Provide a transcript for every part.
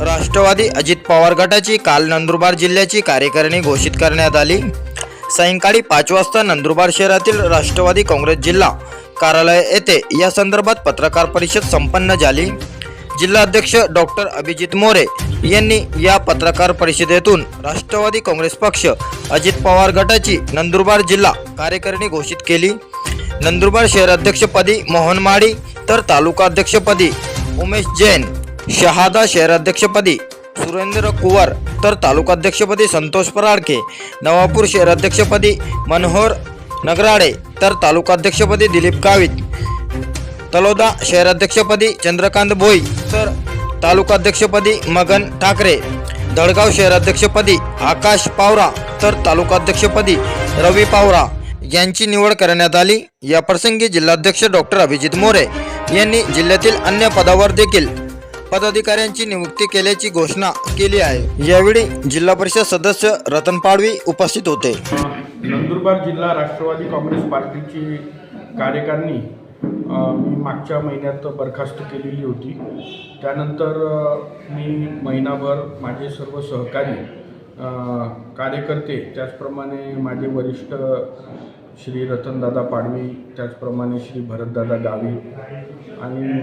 राष्ट्रवादी अजित पवार गटाची काल नंदुरबार जिल्ह्याची कार्यकारिणी घोषित करण्यात आली. सायंकाळी पाच वाजता नंदुरबार शहरातील राष्ट्रवादी काँग्रेस जिल्हा कार्यालय येथे या संदर्भात पत्रकार परिषद संपन्न झाली. जिल्हाध्यक्ष डॉक्टर अभिजित मोरे यांनी या पत्रकार परिषदेतून राष्ट्रवादी काँग्रेस पक्ष अजित पवार गटाची नंदुरबार जिल्हा कार्यकारिणी घोषित केली. नंदुरबार शहराध्यक्षपदी मोहन माळी तर तालुका अध्यक्षपदी उमेश जैन शहादा शहराध्यक्षपदी सुरेंद्र कुवर तर तालुकाध्यक्षपदी संतोष पराडके नवापूर शहराध्यक्षपदी मनोहर नगराळे तर तालुकाध्यक्षपदी दिलीप कावित तलोदा शहराध्यक्षपदी चंद्रकांत भोई तर तालुकाध्यक्षपदी मगन ठाकरे दळगाव शहराध्यक्षपदी आकाश पावरा तर तालुकाध्यक्षपदी रवी पावरा यांची निवड करण्यात आली. या प्रसंगी जिल्हाध्यक्ष डॉक्टर अभिजित मोरे यांनी जिल्ह्यातील अन्य पदावर देखील पदाधिकाऱ्यांची नियुक्ती केल्याची घोषणा केली आहे. यावेळी जिल्हा परिषद सदस्य रतन पाडवी उपस्थित होते. नंदुरबार जिल्हा राष्ट्रवादी काँग्रेस पार्टीची कार्यकारिणी मी मागच्या महिन्यात बरखास्त केलेली होती. त्यानंतर मी महिनाभर माझे सर्व सहकारी कार्यकर्ते त्याचप्रमाणे माझे वरिष्ठ श्री रतनदादा पाडवी त्याचप्रमाणे श्री भरतदादा गावी आणि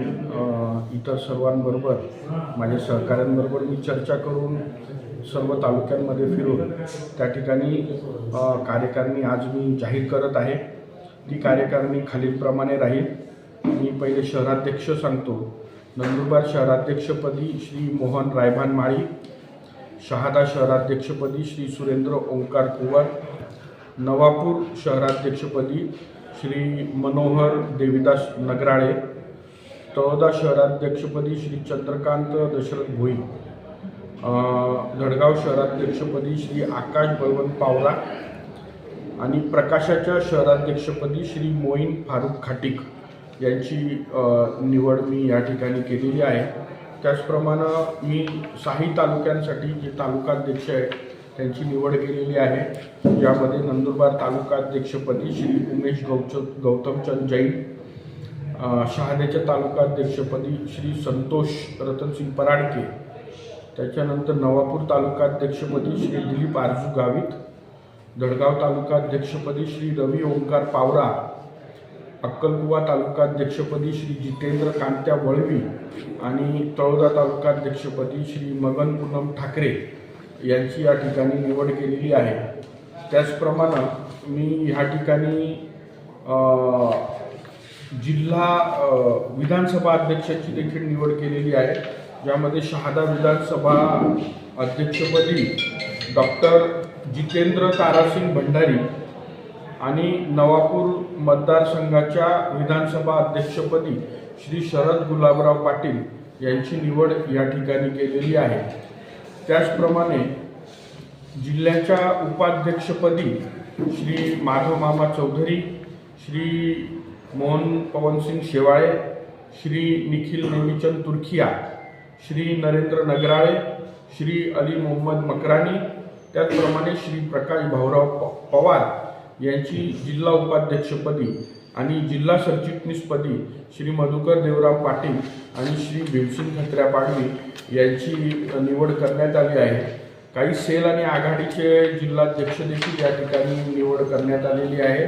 इतर सर्वांबरोबर माझ्या सहकाऱ्यांबरोबर मी चर्चा करून सर्व तालुक्यांमध्ये फिरून त्या ठिकाणी कार्यकारणी कार्यकारिणी आज मी जाहीर करत आहे. ती कार्यकारिणी खालीलप्रमाणे राहील. मी पहिले शहराध्यक्ष सांगतो. नंदुरबार शहराध्यक्षपदी श्री मोहन रायभान माळी शहादा शहराध्यक्षपदी श्री सुरेंद्र ओंकार कुवर नवापूर शहराध्यक्षपदी श्री मनोहर देविदास नगराळे तळोदा शहराध्यक्षपदी श्री चंद्रकांत दशरथ भोई अ, शहराध्यक्षपदी श्री आकाश बलवंत पावरा आणि प्रकाशाच्या शहराध्यक्षपदी श्री मोईन फारुख खाटिक यांची निवड मी या ठिकाणी केलेली आहे. त्याचप्रमाणे मी साही तालुक्यांसाठी जे तालुकाध्यक्ष आहेत त्यांची निवड केलेली आहे. यामध्ये नंदुरबार तालुका अध्यक्षपदी श्री उमेश गौच गौतमचंद जैन शहाद्याच्या तालुका अध्यक्षपदी श्री संतोष रतनसिंग पराडके त्याच्यानंतर नवापूर तालुका अध्यक्षपदी श्री दिलीप आरजू गावित तालुका अध्यक्षपदी श्री रवी ओंकार पावरा अक्कलकुवा तालुकाध्यक्षपदी श्री जितेंद्र कांत्या वळवी आणि तळोदा तालुका अध्यक्षपदी श्री मगन पूनम ठाकरे. यांची या ठिकाणी निवड केलेली आहे. त्याचप्रमाणे मी ह्या ठिकाणी जिल्हा विधानसभा अध्यक्षाची देखील निवड केलेली आहे. ज्यामध्ये शहादा विधानसभा अध्यक्षपदी डॉक्टर जितेंद्र तारासिंग भंडारी आणि नवापूर मतदारसंघाच्या विधानसभा अध्यक्षपदी श्री शरद गुलाबराव पाटील यांची निवड या ठिकाणी केलेली आहे. त्याचप्रमाणे जिल्ह्याच्या उपाध्यक्षपदी श्री माधव मामा चौधरी श्री मोहन पवनसिंग शेवाळे श्री निखिल नेमीचंद तुर्खिया श्री नरेंद्र नगराळे श्री अली मोहम्मद मकरानी त्याचप्रमाणे श्री प्रकाश भाऊराव पवार यांची जिल्हा उपाध्यक्षपदी आणि जिल्हा सरचिटणीसपदी श्री मधुकर देवराव पाटील आणि श्री भीमसिंग खत्र्या पाडवी यांची निवड करण्यात आली आहे. काही सेल आणि आघाडीचे जिल्हाध्यक्ष देखील या ठिकाणी निवड करण्यात आलेली आहे.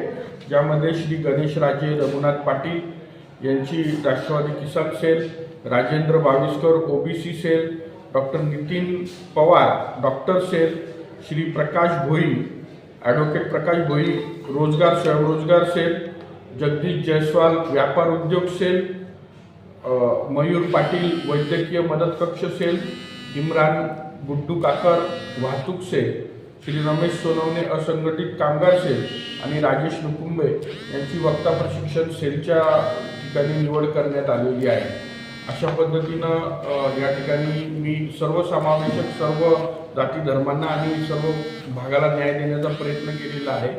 ज्यामध्ये श्री गणेश राजे रघुनाथ पाटील यांची Rashtrawadi Kisan cell Rajendra Bavaskar OBC cell doctor Nitin Pawar doctor cell Shri Prakash Bhoi advocate Prakash Bhoi रोजगार स्वयंरोजगार सेल जगदीश जयस्वाल व्यापार उद्योग सेल मयूर पाटील वैद्यकीय मदत कक्ष सेल इम्रान गुड्डू काकर वाहतूक सेल श्री रमेश सोनवणे असंघटित कामगार सेल आणि राजेश नुकुंबे यांची वक्ता प्रशिक्षण सेलच्या ठिकाणी निवड करण्यात आलेली आहे. अशा पद्धतीनं या ठिकाणी मी सर्वसमावेशक सर्व जाती धर्मांना आणि सर्व भागाला न्याय देण्याचा प्रयत्न केलेला आहे.